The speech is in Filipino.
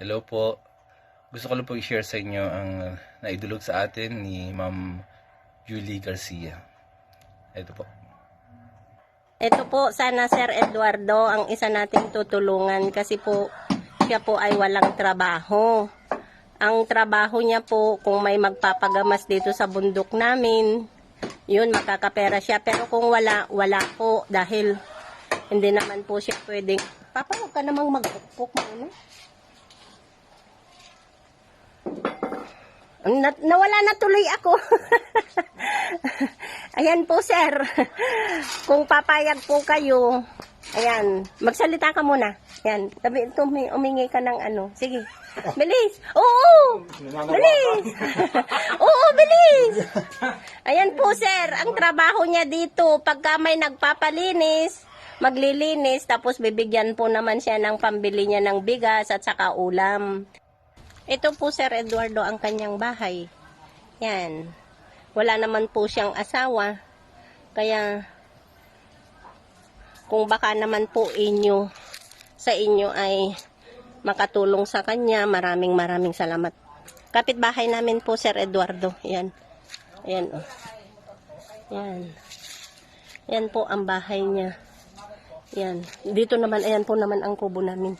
Hello po. Gusto ko lang po i-share sa inyo ang naidulog sa atin ni Ma'am Julie Garcia. Ito po. Ito po, sana Sir Eduardo ang isa nating tutulungan kasi po siya po ay walang trabaho. Ang trabaho niya po, kung may magpapagamas dito sa bundok namin, yun, makakapera siya. Pero kung wala, wala po dahil hindi naman po siya pwedeng... Papa, huwag ka namang mag-cook muna. Na, nawala na tuloy ako. ayan po, sir. Kung papayag po kayo, ayan, magsalita ka muna. Ayan, tabi, tumi, umingi ka ng ano. Sige, bilis. Oo, bilis. Oo, bilis. Ayan po, sir. Ang trabaho niya dito, pagka may nagpapalinis, maglilinis, tapos bibigyan po naman siya ng pambili niya ng bigas at saka ulam. Ito po, Sir Eduardo, ang kanyang bahay. Yan. Wala naman po siyang asawa. Kaya, kung baka naman po inyo, sa inyo ay makatulong sa kanya, maraming maraming salamat. Kapitbahay namin po, Sir Eduardo. Yan. Yan. Oh. Yan. Yan po ang bahay niya. Yan. Dito naman, ayan po naman ang kubo namin.